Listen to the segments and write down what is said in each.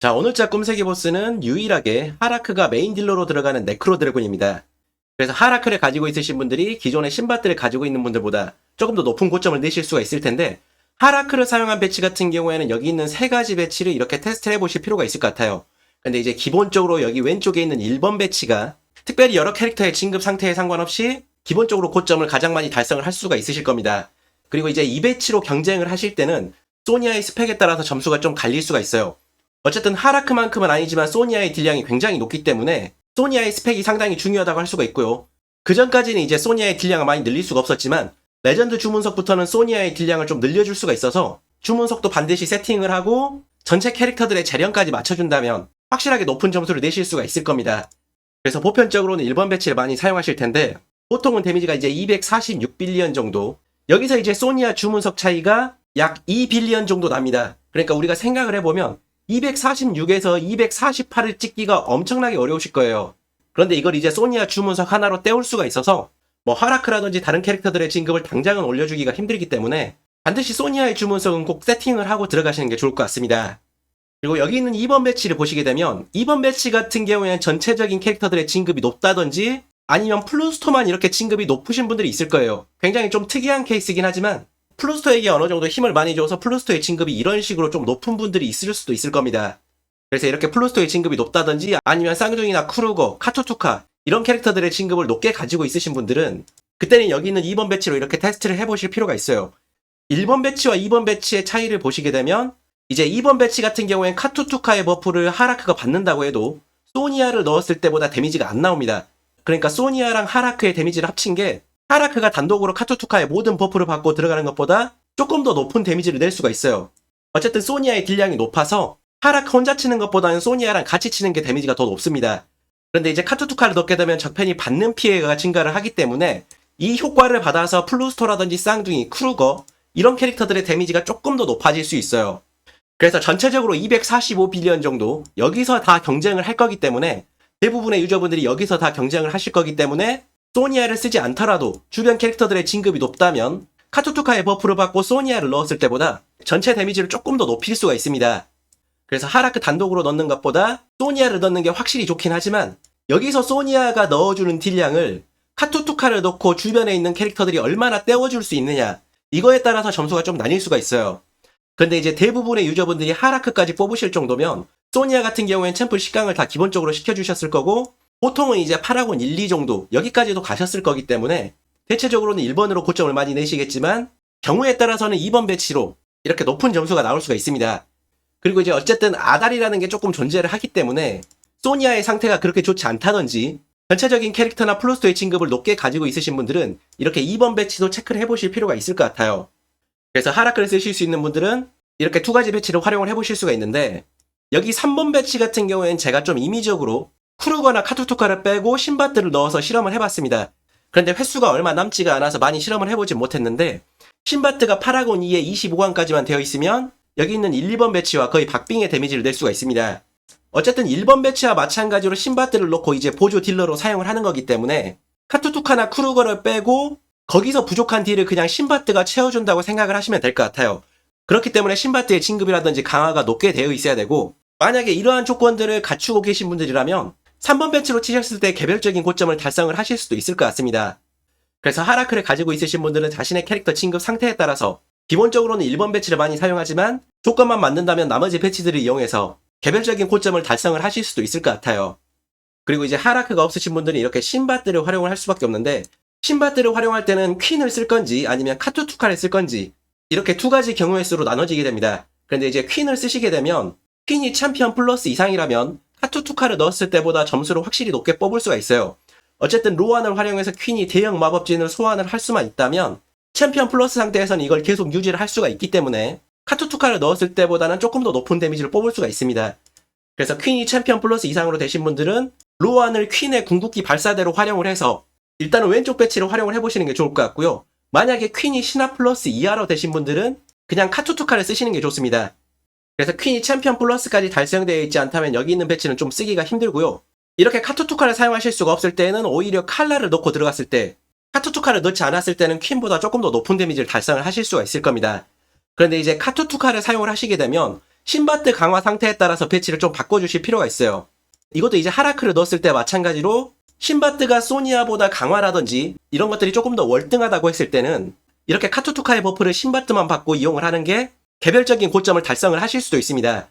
자, 오늘자 꿈세기 보스는 유일하게 하라크가 메인 딜러로 들어가는 네크로 드래곤입니다. 그래서 하라크를 가지고 있으신 분들이 기존의 신밧들을 가지고 있는 분들보다 조금 더 높은 고점을 내실 수가 있을 텐데 하라크를 사용한 배치 같은 경우에는 여기 있는 세 가지 배치를 이렇게 테스트를 해보실 필요가 있을 것 같아요. 근데 이제 기본적으로 여기 왼쪽에 있는 1번 배치가 특별히 여러 캐릭터의 진급 상태에 상관없이 기본적으로 고점을 가장 많이 달성을 할 수가 있으실 겁니다. 그리고 이제 이 배치로 경쟁을 하실 때는 소니아의 스펙에 따라서 점수가 좀 갈릴 수가 있어요. 어쨌든 하라크만큼은 아니지만 소니아의 딜량이 굉장히 높기 때문에 소니아의 스펙이 상당히 중요하다고 할 수가 있고요. 그 전까지는 이제 소니아의 딜량을 많이 늘릴 수가 없었지만 레전드 주문석부터는 소니아의 딜량을 좀 늘려줄 수가 있어서 주문석도 반드시 세팅을 하고 전체 캐릭터들의 재량까지 맞춰준다면 확실하게 높은 점수를 내실 수가 있을 겁니다. 그래서 보편적으로는 1번 배치를 많이 사용하실 텐데 보통은 데미지가 이제 246빌리언 정도 여기서 이제 소니아 주문석 차이가 약 2빌리언 정도 납니다. 그러니까 우리가 생각을 해보면 246에서 248을 찍기가 엄청나게 어려우실 거예요. 그런데 이걸 이제 소니아 주문석 하나로 때울 수가 있어서 뭐 하라크라든지 다른 캐릭터들의 진급을 당장은 올려주기가 힘들기 때문에 반드시 소니아의 주문석은 꼭 세팅을 하고 들어가시는 게 좋을 것 같습니다. 그리고 여기 있는 2번 배치를 보시게 되면 2번 배치 같은 경우에는 전체적인 캐릭터들의 진급이 높다든지 아니면 플루스토만 이렇게 진급이 높으신 분들이 있을 거예요. 굉장히 좀 특이한 케이스긴 하지만 플루스토에게 어느 정도 힘을 많이 줘서 플루스토의 진급이 이런 식으로 좀 높은 분들이 있을 수도 있을 겁니다. 그래서 이렇게 플루스토의 진급이 높다든지 아니면 쌍둥이나 쿠루거, 카투투카 이런 캐릭터들의 진급을 높게 가지고 있으신 분들은 그때는 여기 있는 2번 배치로 이렇게 테스트를 해보실 필요가 있어요. 1번 배치와 2번 배치의 차이를 보시게 되면 이제 2번 배치 같은 경우엔 카투투카의 버프를 하라크가 받는다고 해도 소니아를 넣었을 때보다 데미지가 안 나옵니다. 그러니까 소니아랑 하라크의 데미지를 합친 게 하라크가 단독으로 카투투카의 모든 버프를 받고 들어가는 것보다 조금 더 높은 데미지를 낼 수가 있어요. 어쨌든 소니아의 딜량이 높아서 하라크 혼자 치는 것보다는 소니아랑 같이 치는 게 데미지가 더 높습니다. 그런데 이제 카투투카를 넣게 되면 적편이 받는 피해가 증가를 하기 때문에 이 효과를 받아서 플루스토라든지 쌍둥이, 크루거 이런 캐릭터들의 데미지가 조금 더 높아질 수 있어요. 그래서 전체적으로 245 빌리언 정도 여기서 다 경쟁을 할 거기 때문에 대부분의 유저분들이 여기서 다 경쟁을 하실 거기 때문에 소니아를 쓰지 않더라도 주변 캐릭터들의 진급이 높다면 카투투카의 버프를 받고 소니아를 넣었을 때보다 전체 데미지를 조금 더 높일 수가 있습니다. 그래서 하라크 단독으로 넣는 것보다 소니아를 넣는 게 확실히 좋긴 하지만 여기서 소니아가 넣어주는 딜량을 카투투카를 넣고 주변에 있는 캐릭터들이 얼마나 떼어줄 수 있느냐 이거에 따라서 점수가 좀 나뉠 수가 있어요. 근데 이제 대부분의 유저분들이 하라크까지 뽑으실 정도면 소니아 같은 경우엔 챔플 식강을 다 기본적으로 시켜주셨을 거고 보통은 이제 파라곤 1, 2 정도 여기까지도 가셨을 거기 때문에 대체적으로는 1번으로 고점을 많이 내시겠지만 경우에 따라서는 2번 배치로 이렇게 높은 점수가 나올 수가 있습니다. 그리고 이제 어쨌든 아달이라는 게 조금 존재를 하기 때문에 소니아의 상태가 그렇게 좋지 않다든지 전체적인 캐릭터나 플루스토의 진급을 높게 가지고 있으신 분들은 이렇게 2번 배치도 체크를 해보실 필요가 있을 것 같아요. 그래서 하라크를 쓰실 수 있는 분들은 이렇게 두 가지 배치를 활용을 해보실 수가 있는데 여기 3번 배치 같은 경우에는 제가 좀 임의적으로 쿠르거나 카투투카를 빼고 신밧들을 넣어서 실험을 해봤습니다. 그런데 횟수가 얼마 남지가 않아서 많이 실험을 해보지 못했는데 신바트가 파라곤 2에 25강까지만 되어 있으면 여기 있는 1, 2번 배치와 거의 박빙의 데미지를 낼 수가 있습니다. 어쨌든 1번 배치와 마찬가지로 신바트를 넣고 이제 보조 딜러로 사용을 하는 거기 때문에 카투투카나 쿠르거를 빼고 거기서 부족한 딜을 그냥 신바트가 채워준다고 생각을 하시면 될 것 같아요. 그렇기 때문에 신바트의 진급이라든지 강화가 높게 되어 있어야 되고 만약에 이러한 조건들을 갖추고 계신 분들이라면 3번 배치로 치셨을 때 개별적인 고점을 달성을 하실 수도 있을 것 같습니다. 그래서 하라크를 가지고 있으신 분들은 자신의 캐릭터 진급 상태에 따라서 기본적으로는 1번 배치를 많이 사용하지만 조건만 맞는다면 나머지 배치들을 이용해서 개별적인 고점을 달성을 하실 수도 있을 것 같아요. 그리고 이제 하라크가 없으신 분들은 이렇게 신바트를 활용을 할 수밖에 없는데 신바트를 활용할 때는 퀸을 쓸 건지 아니면 카투투카를 쓸 건지 이렇게 두 가지 경우의 수로 나눠지게 됩니다. 그런데 이제 퀸을 쓰시게 되면 퀸이 챔피언 플러스 이상이라면 카투투카를 넣었을 때보다 점수를 확실히 높게 뽑을 수가 있어요. 어쨌든 로안을 활용해서 퀸이 대형 마법진을 소환을 할 수만 있다면 챔피언 플러스 상태에서는 이걸 계속 유지를 할 수가 있기 때문에 카투투카를 넣었을 때보다는 조금 더 높은 데미지를 뽑을 수가 있습니다. 그래서 퀸이 챔피언 플러스 이상으로 되신 분들은 로안을 퀸의 궁극기 발사대로 활용을 해서 일단은 왼쪽 배치를 활용을 해보시는 게 좋을 것 같고요. 만약에 퀸이 신화 플러스 이하로 되신 분들은 그냥 카투투카를 쓰시는 게 좋습니다. 그래서 퀸이 챔피언 플러스까지 달성되어 있지 않다면 여기 있는 배치는 좀 쓰기가 힘들고요. 이렇게 카투투카를 사용하실 수가 없을 때는 오히려 칼라를 넣고 들어갔을 때 카투투카를 넣지 않았을 때는 퀸보다 조금 더 높은 데미지를 달성을 하실 수가 있을 겁니다. 그런데 이제 카투투카를 사용을 하시게 되면 신바트 강화 상태에 따라서 배치를 좀 바꿔주실 필요가 있어요. 이것도 이제 하라크를 넣었을 때 마찬가지로 신바트가 소니아보다 강화라든지 이런 것들이 조금 더 월등하다고 했을 때는 이렇게 카투투카의 버프를 신바트만 받고 이용을 하는 게 개별적인 고점을 달성을 하실 수도 있습니다.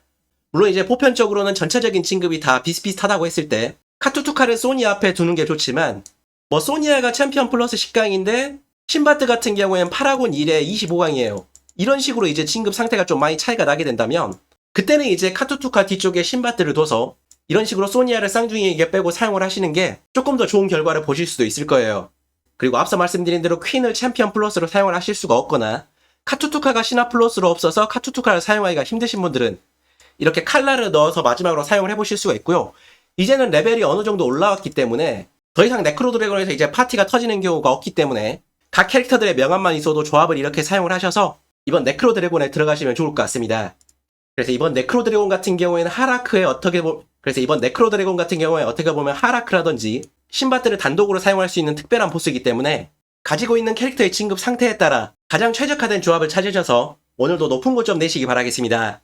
물론 이제 보편적으로는 전체적인 진급이 다 비슷비슷하다고 했을 때 카투투카를 소니아 앞에 두는 게 좋지만 뭐 소니아가 챔피언 플러스 10강인데 신바트 같은 경우엔 파라곤 1에 25강이에요. 이런 식으로 이제 진급 상태가 좀 많이 차이가 나게 된다면 그때는 이제 카투투카 뒤쪽에 신바트를 둬서 이런 식으로 소니아를 쌍둥이에게 빼고 사용을 하시는 게 조금 더 좋은 결과를 보실 수도 있을 거예요. 그리고 앞서 말씀드린 대로 퀸을 챔피언 플러스로 사용을 하실 수가 없거나 카투투카가 신화 플러스로 없어서 카투투카를 사용하기가 힘드신 분들은 이렇게 칼라를 넣어서 마지막으로 사용을 해보실 수가 있고요. 이제는 레벨이 어느 정도 올라왔기 때문에 더 이상 네크로 드래곤에서 이제 파티가 터지는 경우가 없기 때문에 각 캐릭터들의 명함만 있어도 조합을 이렇게 사용을 하셔서 이번 네크로 드래곤에 들어가시면 좋을 것 같습니다. 그래서 이번 네크로 드래곤 같은 경우에는 하라크에 어떻게 보 그래서 이번 네크로 드래곤 같은 경우에 어떻게 보면 하라크라든지 신바트를 단독으로 사용할 수 있는 특별한 보스이기 때문에 가지고 있는 캐릭터의 진급 상태에 따라 가장 최적화된 조합을 찾으셔서 오늘도 높은 고점 내시기 바라겠습니다.